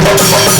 motherfucker.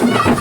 you.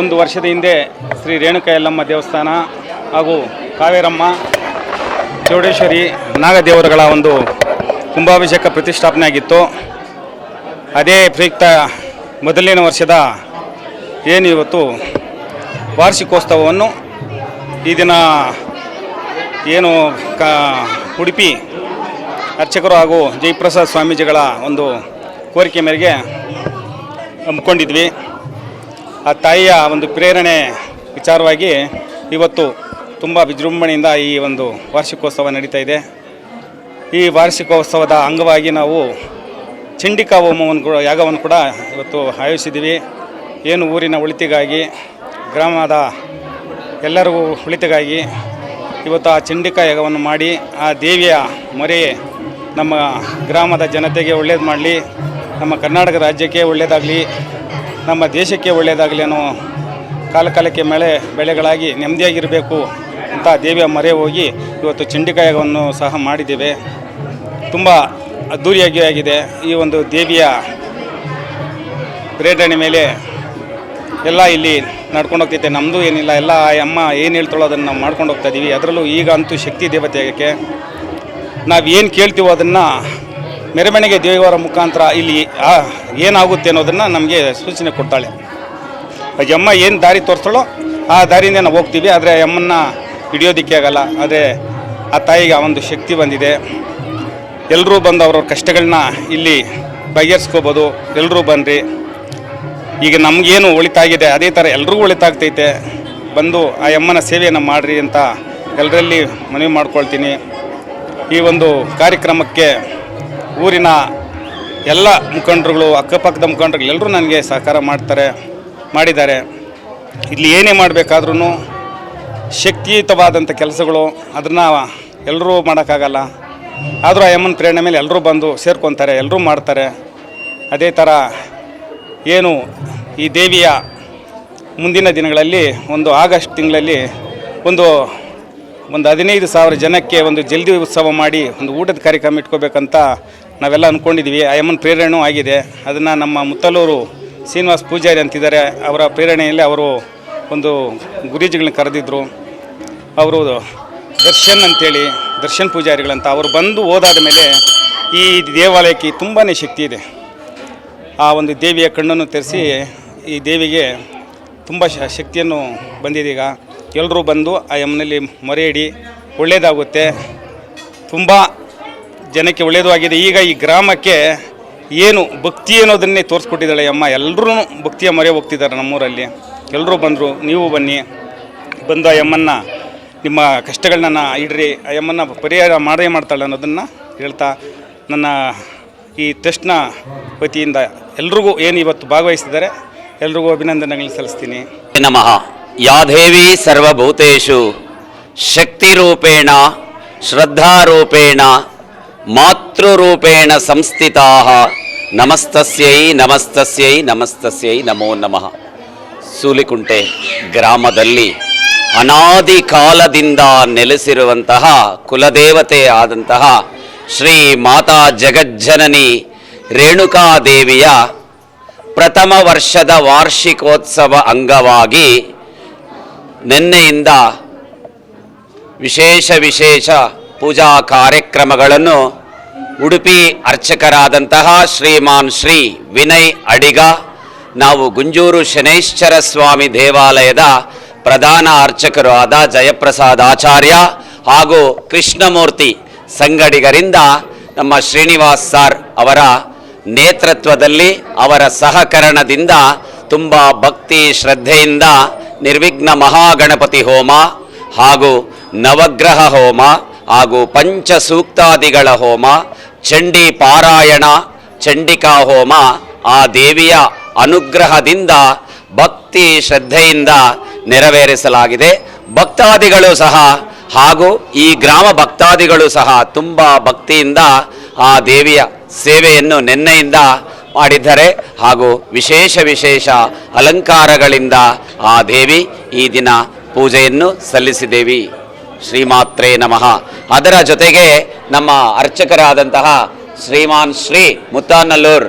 ಒಂದು ವರ್ಷದ ಹಿಂದೆ ಶ್ರೀ ರೇಣುಕಾ ಯಲ್ಲಮ್ಮ ದೇವಸ್ಥಾನ ಹಾಗೂ ಕಾವೇರಮ್ಮ ಚೌಡೇಶ್ವರಿ ನಾಗದೇವರುಗಳ ಒಂದು ಕುಂಭಾಭಿಷೇಕ ಪ್ರತಿಷ್ಠಾಪನೆ ಆಗಿತ್ತು ಅದೇ ಪ್ರಯುಕ್ತ ಮೊದಲನೇ ವರ್ಷದ ಏನು ಇವತ್ತು ವಾರ್ಷಿಕೋತ್ಸವವನ್ನು ಈ ದಿನ ಏನು ಕ ಉಡುಪಿ ಅರ್ಚಕರು ಹಾಗೂ ಜಯಪ್ರಸಾದ್ ಸ್ವಾಮೀಜಿಗಳ ಒಂದು ಕೋರಿಕೆ ಮೇರೆಗೆ ಹಮ್ಮಿಕೊಂಡಿದ್ವಿ. ಆ ತಾಯಿಯ ಒಂದು ಪ್ರೇರಣೆ ವಿಚಾರವಾಗಿ ಇವತ್ತು ತುಂಬ ವಿಜೃಂಭಣೆಯಿಂದ ಈ ಒಂದು ವಾರ್ಷಿಕೋತ್ಸವ ನಡೀತಾ ಇದೆ. ಈ ವಾರ್ಷಿಕೋತ್ಸವದ ಅಂಗವಾಗಿ ನಾವು ಚಂಡಿಕಾ ಹೋಮವನ್ನು ಕೂಡ, ಯಾಗವನ್ನು ಕೂಡ ಇವತ್ತು ಆಯೋಜಿಸಿದ್ದೀವಿ. ಏನು ಊರಿನ ಉಳಿತಿಗಾಗಿ ಗ್ರಾಮದ ಎಲ್ಲರಿಗೂ ಉಳಿತಿಗಾಗಿ ಇವತ್ತು ಆ ಚಂಡಿಕಾ ಯಾಗವನ್ನು ಮಾಡಿ, ಆ ದೇವಿಯ ಮೊರೆ ನಮ್ಮ ಗ್ರಾಮದ ಜನತೆಗೆ ಒಳ್ಳೇದು ಮಾಡಲಿ, ನಮ್ಮ ಕರ್ನಾಟಕ ರಾಜ್ಯಕ್ಕೆ ಒಳ್ಳೆಯದಾಗಲಿ ನಮ್ಮ ದೇಶಕ್ಕೆ ಒಳ್ಳೆಯದಾಗಲಿ ಅನ್ನೋ ಕಾಲ ಕಾಲಕ್ಕೆ ಮಳೆ ಬೆಳೆಗಳಾಗಿ ನೆಮ್ಮದಿಯಾಗಿರಬೇಕು ಅಂತ ದೇವಿಯ ಮರೆ ಹೋಗಿ ಇವತ್ತು ಚಂಡಿಕಾಯವನ್ನು ಸಹ ಮಾಡಿದ್ದೇವೆ. ತುಂಬ ಅದ್ಧೂರಿಯಾಗಿ ಆಗಿದೆ. ಈ ಒಂದು ದೇವಿಯ ಪ್ರೇರಣೆ ಮೇಲೆ ಎಲ್ಲ ಇಲ್ಲಿ ನಡ್ಕೊಂಡು ಹೋಗ್ತೈತೆ ನಮ್ಮದು ಏನಿಲ್ಲ, ಎಲ್ಲ ಅಮ್ಮ ಏನು ಹೇಳ್ತಾಳೋ ಅದನ್ನು ನಾವು ಮಾಡ್ಕೊಂಡು ಹೋಗ್ತಾ ಇದ್ದೀವಿ ಅದರಲ್ಲೂ ಈಗ ಅಂತೂ ಶಕ್ತಿ ದೇವತೆ ಆಗಕ್ಕೆ ನಾವು ಏನು ಕೇಳ್ತೀವೋ ಅದನ್ನು ಮೆರವಣಿಗೆ ದೇವರ ಮುಖಾಂತರ ಇಲ್ಲಿ ಏನಾಗುತ್ತೆ ಅನ್ನೋದನ್ನು ನಮಗೆ ಸೂಚನೆ ಕೊಡ್ತಾಳೆ. ಆ ಅಮ್ಮ ಏನು ದಾರಿ ತೋರಿಸ್ತಾಳೋ ಆ ದಾರಿಯಿಂದ ನಾವು ಹೋಗ್ತೀವಿ, ಆದರೆ ಅಮ್ಮನ್ನ ಹಿಡಿಯೋದಕ್ಕೆ ಆಗಲ್ಲ. ಆದರೆ ಆ ತಾಯಿಗೆ ಆ ಒಂದು ಶಕ್ತಿ ಬಂದಿದೆ. ಎಲ್ಲರೂ ಬಂದು ಅವ್ರವ್ರ ಕಷ್ಟಗಳನ್ನ ಇಲ್ಲಿ ಬಗೆಹರಿಸ್ಕೋಬೋದು. ಎಲ್ಲರೂ ಬನ್ನಿರಿ ಈಗ ನಮಗೇನು ಒಳಿತಾಗಿದೆ, ಅದೇ ಥರ ಎಲ್ರಿಗೂ ಒಳಿತಾಗ್ತೈತೆ. ಬಂದು ಆ ಅಮ್ಮನ ಸೇವೆಯನ್ನು ಮಾಡಿರಿ ಅಂತ ಎಲ್ಲರಲ್ಲಿ ಮನವಿ ಮಾಡ್ಕೊಳ್ತೀನಿ. ಈ ಒಂದು ಕಾರ್ಯಕ್ರಮಕ್ಕೆ ಊರಿನ ಎಲ್ಲ ಮುಖಂಡರುಗಳು, ಅಕ್ಕಪಕ್ಕದ ಮುಖಂಡರುಗಳು ಎಲ್ಲರೂ ನನಗೆ ಸಹಕಾರ ಮಾಡ್ತಾರೆ, ಮಾಡಿದ್ದಾರೆ. ಇಲ್ಲಿ ಏನೇ ಮಾಡಬೇಕಾದ್ರೂ ಶಕ್ತಿಯುತವಾದಂಥ ಕೆಲಸಗಳು ಅದನ್ನು ಎಲ್ಲರೂ ಮಾಡೋಕ್ಕಾಗಲ್ಲ. ಆದರೂ ಆ ಯಮ್ಮನ ಪ್ರೇರಣೆ ಮೇಲೆ ಎಲ್ಲರೂ ಬಂದು ಸೇರ್ಕೊತಾರೆ, ಎಲ್ಲರೂ ಮಾಡ್ತಾರೆ. ಅದೇ ಥರ ಏನು ಈ ದೇವಿಯ ಮುಂದಿನ ದಿನಗಳಲ್ಲಿ ಒಂದು ಆಗಸ್ಟ್ ತಿಂಗಳಲ್ಲಿ ಒಂದು ಒಂದು ಹದಿನೈದು ಸಾವಿರ ಜನಕ್ಕೆ ಒಂದು ಜಲ್ದಿ ಉತ್ಸವ ಮಾಡಿ ಒಂದು ಊಟದ ಕಾರ್ಯಕ್ರಮ ಇಟ್ಕೋಬೇಕಂತ ನಾವೆಲ್ಲ ಅಂದ್ಕೊಂಡಿದ್ದೀವಿ ಆ ಅಮ್ಮನ ಪ್ರೇರಣೆಯೂ ಆಗಿದೆ. ಅದನ್ನು ನಮ್ಮ ಮುತ್ತಲೂರು ಶ್ರೀನಿವಾಸ್ ಪೂಜಾರಿ ಅಂತಿದ್ದಾರೆ. ಅವರ ಪ್ರೇರಣೆಯಲ್ಲಿ ಅವರು ಒಂದು ಗುರೂಜಿಗಳನ್ನ ಕರೆದಿದ್ದರು ಅವರು ದರ್ಶನ್ ಅಂತೇಳಿ, ದರ್ಶನ್ ಪೂಜಾರಿಗಳಂತ, ಅವರು ಬಂದು ಹೋದಾದ ಮೇಲೆ ಈ ದೇವಾಲಯಕ್ಕೆ ತುಂಬಾ ಶಕ್ತಿ ಇದೆ. ಆ ಒಂದು ದೇವಿಯ ಕಣ್ಣನ್ನು ತೆರೆಸಿ ಈ ದೇವಿಗೆ ತುಂಬ ಶಕ್ತಿಯನ್ನು ಬಂದಿದೆ ಈಗ. ಎಲ್ಲರೂ ಬಂದು ಆ ಯಮ್ಮನಲ್ಲಿ ಮೊರೆ ಇಡಿ ಒಳ್ಳೆಯದಾಗುತ್ತೆ ತುಂಬ ಜನಕ್ಕೆ ಒಳ್ಳೆಯದು ಆಗಿದೆ. ಈಗ ಈ ಗ್ರಾಮಕ್ಕೆ ಏನು ಭಕ್ತಿ ಅನ್ನೋದನ್ನೇ ತೋರಿಸ್ಕೊಟ್ಟಿದ್ದಾಳೆ ಅಮ್ಮ. ಎಲ್ಲರೂ ಭಕ್ತಿಯ ಮೊರೆ ಹೋಗ್ತಿದ್ದಾರೆ ನಮ್ಮೂರಲ್ಲಿ. ಎಲ್ಲರೂ ಬಂದರು, ನೀವು ಬನ್ನಿ. ಬಂದು ಆ ಯಮ್ಮನ್ನ ನಿಮ್ಮ ಕಷ್ಟಗಳನ್ನ ಇಡ್ರಿ. ಆ ಯಮ್ಮನ್ನ ಪರಿಹಾರ ಮಾಡೇ ಮಾಡ್ತಾಳೆ ಅನ್ನೋದನ್ನು ಹೇಳ್ತಾ ನನ್ನ ಈ ಟ್ರಸ್ಟ್ನ ವತಿಯಿಂದ ಎಲ್ರಿಗೂ ಏನು ಇವತ್ತು ಭಾಗವಹಿಸಿದ್ದಾರೆ ಎಲ್ರಿಗೂ ಅಭಿನಂದನೆಗಳನ್ನ ಸಲ್ಲಿಸ್ತೀನಿ. ನಮಃ. ಯಾದೇವಿ ಸರ್ವಭೂತೇಶು ಶಕ್ತಿ ರೂಪೇಣ ಶ್ರದ್ಧಾರೂಪೇಣ ಮಾತೃರೂಪೇಣ ಸಂಸ್ಥಿತಾ ನಮಸ್ತಸ್ಯೈ ನಮಸ್ತಸ್ಯೈ ನಮಸ್ತಸ್ಯೈ ನಮೋ ನಮಃ. ಸೂಲಿಕುಂಟೆ ಗ್ರಾಮದಲ್ಲಿ ಅನಾದಿ ಕಾಲದಿಂದ ನೆಲೆಸಿರುವಂತಹ ಕುಲದೇವತೆ ಆದಂತಹ ಶ್ರೀ ಮಾತಾ ಜಗಜ್ಜನನಿ ರೇಣುಕಾದೇವಿಯ ಪ್ರಥಮ ವರ್ಷದ ವಾರ್ಷಿಕೋತ್ಸವ ಅಂಗವಾಗಿ ನಿನ್ನೆಯಿಂದ ವಿಶೇಷ ವಿಶೇಷ ಪೂಜಾ ಕಾರ್ಯಕ್ರಮಗಳನ್ನು ಉಡುಪಿ ಅರ್ಚಕರಾದಂತಹ ಶ್ರೀಮಾನ್ ಶ್ರೀ ವಿನಯ್ ಅಡಿಗ, ನಾವು ಗುಂಜೂರು ಶನೈಶ್ಚರ ಸ್ವಾಮಿ ದೇವಾಲಯದ ಪ್ರಧಾನ ಅರ್ಚಕರು ಆದ ಜಯಪ್ರಸಾದ್ ಆಚಾರ್ಯ ಹಾಗೂ ಕೃಷ್ಣಮೂರ್ತಿ ಸಂಗಡಿಗರಿಂದ ನಮ್ಮ ಶ್ರೀನಿವಾಸ್ ಸಾರ್ ಅವರ ನೇತೃತ್ವದಲ್ಲಿ ಅವರ ಸಹಕರಣದಿಂದ ತುಂಬ ಭಕ್ತಿ ಶ್ರದ್ಧೆಯಿಂದ ನಿರ್ವಿಘ್ನ ಮಹಾಗಣಪತಿ ಹೋಮ ಹಾಗೂ ನವಗ್ರಹ ಹೋಮ ಹಾಗೂ ಪಂಚಸೂಕ್ತಾದಿಗಳ ಹೋಮ ಚಂಡಿ ಪಾರಾಯಣ, ಚಂಡಿಕಾ ಹೋಮ, ಆ ದೇವಿಯ ಅನುಗ್ರಹದಿಂದ, ಭಕ್ತಿ ಶ್ರದ್ಧೆಯಿಂದ ನೆರವೇರಿಸಲಾಗಿದೆ. ಭಕ್ತಾದಿಗಳು ಸಹ ಹಾಗೂ ಈ ಗ್ರಾಮ ಭಕ್ತಾದಿಗಳು ಸಹ ತುಂಬ ಭಕ್ತಿಯಿಂದ ಆ ದೇವಿಯ ಸೇವೆಯನ್ನು ನೆನ್ನೆಯಿಂದ ಮಾಡಿದ್ದಾರೆ. ಹಾಗೂ ವಿಶೇಷ ವಿಶೇಷ ಅಲಂಕಾರಗಳಿಂದ ಆ ದೇವಿ ಈ ದಿನ ಪೂಜೆಯನ್ನು ಸಲ್ಲಿಸಿದ್ದೇವೆ. ಶ್ರೀಮಾತ್ರೇ ನಮಃ. ಅದರ ಜೊತೆಗೆ ನಮ್ಮ ಅರ್ಚಕರಾದಂತಹ ಶ್ರೀಮಾನ್ ಶ್ರೀ ಮುತ್ತಾನಲ್ಲೂರ್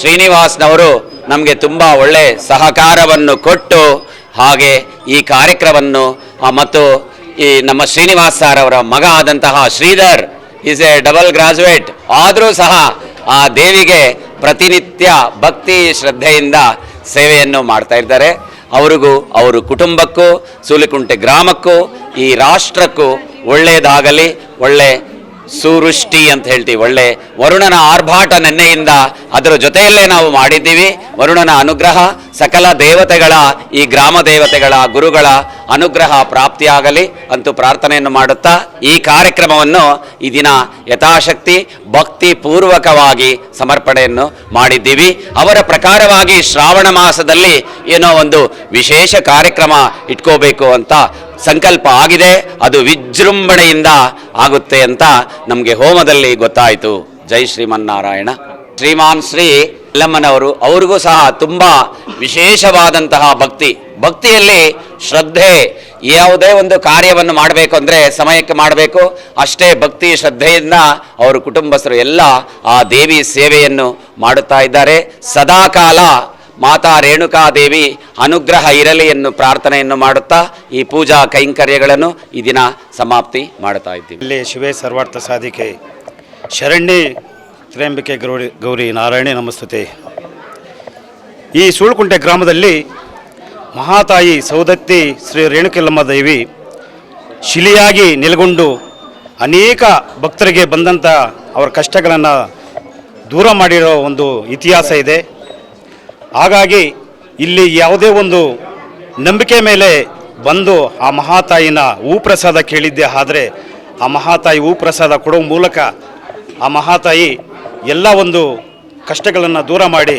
ಶ್ರೀನಿವಾಸ್ನವರು ನಮಗೆ ತುಂಬ ಒಳ್ಳೆ ಸಹಕಾರವನ್ನು ಕೊಟ್ಟು ಹಾಗೆ ಈ ಕಾರ್ಯಕ್ರಮವನ್ನು ಮತ್ತು ಈ ನಮ್ಮ ಶ್ರೀನಿವಾಸ್ ಸರ್ ಅವರ ಮಗ ಆದಂತಹ Sridhar is a double graduate ಆದರೂ ಸಹ ಆ ದೇವಿಗೆ ಪ್ರತಿನಿತ್ಯ ಭಕ್ತಿ ಶ್ರದ್ಧೆಯಿಂದ ಸೇವೆಯನ್ನು ಮಾಡ್ತಾ ಇದ್ದಾರೆ. ಅವರಿಗೂ ಅವರು ಕುಟುಂಬಕ್ಕೂ ಸೂಲಿಕುಂಟೆ ಗ್ರಾಮಕ್ಕೂ ಈ ರಾಷ್ಟ್ರಕ್ಕೂ ಒಳ್ಳೆಯದಾಗಲಿ ಒಳ್ಳೆ ಸುವೃಷ್ಟಿ ಅಂತ ಹೇಳ್ತೀವಿ. ಒಳ್ಳೆ ವರುಣನ ಆರ್ಭಾಟ ನೆನ್ನೆಯಿಂದ ಅದರ ಜೊತೆಯಲ್ಲೇ ನಾವು ಮಾಡಿದ್ದೀವಿ. ವರುಣನ ಅನುಗ್ರಹ ಸಕಲ ದೇವತೆಗಳ, ಈ ಗ್ರಾಮ ದೇವತೆಗಳ, ಗುರುಗಳ ಅನುಗ್ರಹ ಪ್ರಾಪ್ತಿಯಾಗಲಿ ಅಂತೂ ಪ್ರಾರ್ಥನೆಯನ್ನು ಮಾಡುತ್ತಾ, ಈ ಕಾರ್ಯಕ್ರಮವನ್ನು ಈ ದಿನ ಯಥಾಶಕ್ತಿ ಭಕ್ತಿ ಪೂರ್ವಕವಾಗಿ ಸಮರ್ಪಣೆಯನ್ನು ಮಾಡಿದ್ದೀವಿ. ಅವರ ಪ್ರಕಾರವಾಗಿ ಶ್ರಾವಣ ಮಾಸದಲ್ಲಿ ಏನೋ ಒಂದು ವಿಶೇಷ ಕಾರ್ಯಕ್ರಮ ಇಟ್ಕೋಬೇಕು ಅಂತ ಸಂಕಲ್ಪ ಆಗಿದೆ, ಅದು ವಿಜೃಂಭಣೆಯಿಂದ ಆಗುತ್ತೆ ಅಂತ ನಮಗೆ ಹೋಮದಲ್ಲಿ ಗೊತ್ತಾಯಿತು. ಜೈ ಶ್ರೀಮನ್ನಾರಾಯಣ. ಶ್ರೀಮಾನ್ ಶ್ರೀ ಯಲ್ಲಮ್ಮನವರು, ಅವ್ರಿಗೂ ಸಹ ತುಂಬ ವಿಶೇಷವಾದಂತಹ ಭಕ್ತಿ. ಭಕ್ತಿಯಲ್ಲಿ ಶ್ರದ್ಧೆ, ಯಾವುದೇ ಒಂದು ಕಾರ್ಯವನ್ನು ಮಾಡಬೇಕು ಅಂದರೆ ಸಮಯಕ್ಕೆ ಮಾಡಬೇಕು. ಅಷ್ಟೇ ಭಕ್ತಿ ಶ್ರದ್ಧೆಯಿಂದ ಅವರು ಕುಟುಂಬಸ್ಥರು ಎಲ್ಲ ಆ ದೇವಿ ಸೇವೆಯನ್ನು ಮಾಡುತ್ತಾ ಇದ್ದಾರೆ. ಸದಾಕಾಲ ಮಾತಾ ರೇಣುಕಾದೇವಿ ಅನುಗ್ರಹ ಇರಲಿ ಎನ್ನು ಪ್ರಾರ್ಥನೆಯನ್ನು ಮಾಡುತ್ತಾ ಈ ಪೂಜಾ ಕೈಂಕರ್ಯಗಳನ್ನು ಈ ದಿನ ಸಮಾಪ್ತಿ ಮಾಡುತ್ತಾ ಇದ್ದೀವಿ. ಇಲ್ಲಿ ಶಿವೇ ಸರ್ವಾರ್ಥ ಸಾಧಿಕೆ. ಶರಣ್ಯ ತ್ರ್ಯಂಬಿಕೆ ಗೌರಿ ಗೌರಿ ನಾರಾಯಣಿ ನಮಸ್ತುತೆ. ಈ ಸೂಳುಕುಂಟೆ ಗ್ರಾಮದಲ್ಲಿ ಮಹಾತಾಯಿ ಸೌದತ್ತಿ ಶ್ರೀ ರೇಣುಕೆಲ್ಲಮ್ಮ ದೇವಿ ಶಿಲಿಯಾಗಿ ನೆಲೆಗೊಂಡು ಅನೇಕ ಭಕ್ತರಿಗೆ ಬಂದಂಥ ಅವರ ಕಷ್ಟಗಳನ್ನು ದೂರ ಮಾಡಿರೋ ಒಂದು ಇತಿಹಾಸ ಇದೆ. ಹಾಗಾಗಿ ಇಲ್ಲಿ ಯಾವುದೇ ಒಂದು ನಂಬಿಕೆ ಮೇಲೆ ಬಂದು ಆ ಮಹಾತಾಯಿನ ಹೂ ಪ್ರಸಾದ ಕೇಳಿದ್ದೆ. ಆದರೆ ಆ ಮಹಾತಾಯಿ ಹೂ ಪ್ರಸಾದ ಕೊಡೋ ಮೂಲಕ ಆ ಮಹಾತಾಯಿ ಎಲ್ಲ ಒಂದು ಕಷ್ಟಗಳನ್ನು ದೂರ ಮಾಡಿ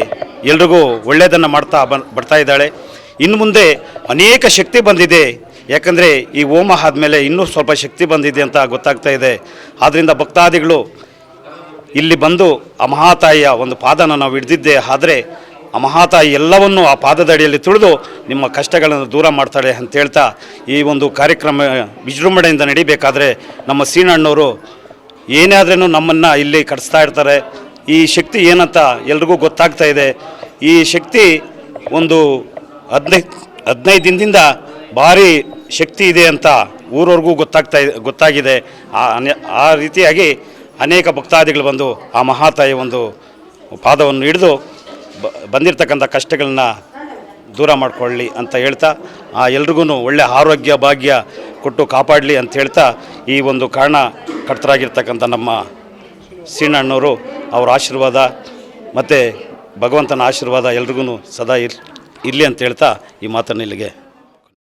ಎಲ್ರಿಗೂ ಒಳ್ಳೆಯದನ್ನು ಮಾಡ್ತಾ ಬರ್ತಾ ಇದ್ದಾಳೆ. ಇನ್ನು ಮುಂದೆ ಅನೇಕ ಶಕ್ತಿ ಬಂದಿದೆ. ಯಾಕಂದರೆ ಈ ಹೋಮ ಆದಮೇಲೆ ಇನ್ನೂ ಸ್ವಲ್ಪ ಶಕ್ತಿ ಬಂದಿದೆ ಅಂತ ಗೊತ್ತಾಗ್ತಾ ಇದೆ. ಆದ್ದರಿಂದ ಭಕ್ತಾದಿಗಳು ಇಲ್ಲಿ ಬಂದು ಆ ಮಹಾತಾಯಿಯ ಒಂದು ಪಾದನ ನಾವು ಹಿಡಿದಿದ್ದೆ. ಆದರೆ ಆ ಮಹಾತಾಯಿ ಎಲ್ಲವನ್ನು ಆ ಪಾದದಡಿಯಲ್ಲಿ ತುಳಿದು ನಿಮ್ಮ ಕಷ್ಟಗಳನ್ನು ದೂರ ಮಾಡ್ತಾಳೆ ಅಂತ ಹೇಳ್ತಾ ಈ ಒಂದು ಕಾರ್ಯಕ್ರಮ ವಿಜೃಂಭಣೆಯಿಂದ ನಡಿಬೇಕಾದ್ರೆ ನಮ್ಮ ಸೀನಣ್ಣವರು ಏನೇ ಆದ್ರೂ ನಮ್ಮನ್ನು ಇಲ್ಲಿ ಕಟ್ಸ್ತಾ ಇರ್ತಾರೆ. ಈ ಶಕ್ತಿ ಏನಂತ ಎಲ್ರಿಗೂ ಗೊತ್ತಾಗ್ತಾ ಇದೆ. ಈ ಶಕ್ತಿ ಒಂದು ಹದಿನೈದು ಹದಿನೈದು ದಿನದಿಂದ ಭಾರಿ ಶಕ್ತಿ ಇದೆ ಅಂತ ಊರವ್ರಿಗೂ ಗೊತ್ತಾಗ್ತಾ ಗೊತ್ತಾಗಿದೆ. ಆ ರೀತಿಯಾಗಿ ಅನೇಕ ಭಕ್ತಾದಿಗಳು ಬಂದು ಆ ಮಹಾತಾಯಿ ಒಂದು ಪಾದವನ್ನು ಹಿಡಿದು ಬಂದಿರತಕ್ಕಂಥ ಕಷ್ಟಗಳನ್ನ ದೂರ ಮಾಡಿಕೊಳ್ಳಿ ಅಂತ ಹೇಳ್ತಾ, ಆ ಎಲ್ರಿಗೂ ಒಳ್ಳೆಯ ಆರೋಗ್ಯ, ಭಾಗ್ಯ ಕೊಟ್ಟು ಕಾಪಾಡಲಿ ಅಂತ ಹೇಳ್ತಾ, ಈ ಒಂದು ಕಾರಣ ಕರ್ತರಾಗಿರ್ತಕ್ಕಂಥ ನಮ್ಮ ಸೀನಣ್ಣವರು ಅವರ ಆಶೀರ್ವಾದ ಮತ್ತು ಭಗವಂತನ ಆಶೀರ್ವಾದ ಎಲ್ರಿಗೂ ಸದಾ ಇರ್, ಇರಲಿ ಅಂತ ಹೇಳ್ತಾ ಈ ಮಾತನ್ನು ಇಲ್ಲಿಗೆ